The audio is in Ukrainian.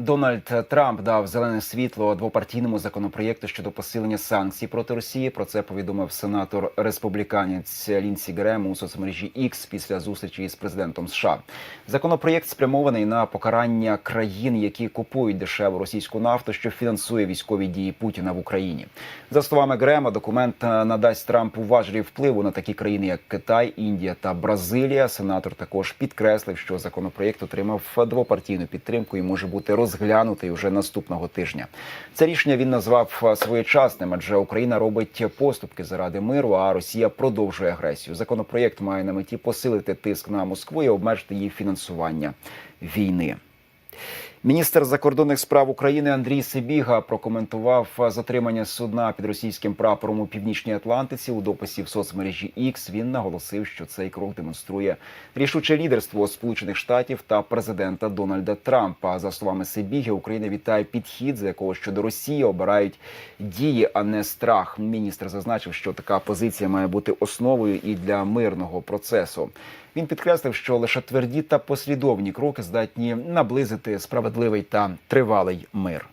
Дональд Трамп дав зелене світло двопартійному законопроєкту щодо посилення санкцій проти Росії. Про це повідомив сенатор республіканець Лінсі Грем у соцмережі X після зустрічі з президентом США. Законопроєкт спрямований на покарання країн, які купують дешеву російську нафту, що фінансує військові дії Путіна в Україні. За словами Грема, документ надасть Трампу важелі впливу на такі країни, як Китай, Індія та Бразилія. Сенатор також підкреслив, що законопроєкт отримав двопартійну підтримку і може бути розглянутий вже наступного тижня. Це рішення він назвав е, своєчасним, адже Україна робить поступки заради миру, а Росія продовжує агресію. Законопроєкт має на меті посилити тиск на Москву і обмежити її фінансування війни. Міністр закордонних справ України Андрій Сибіга прокоментував затримання судна під російським прапором у північній Атлантиці. У дописі в соцмережі X він наголосив, що цей крок демонструє рішуче лідерство Сполучених Штатів та президента Дональда Трампа. За словами Сибіги, Україна вітає підхід, за якого щодо Росії обирають дії, а не страх. Міністр зазначив, що така позиція має бути основою і для мирного процесу. Він підкреслив, що лише тверді та послідовні кроки здатні наблизити справедливий та тривалий мир.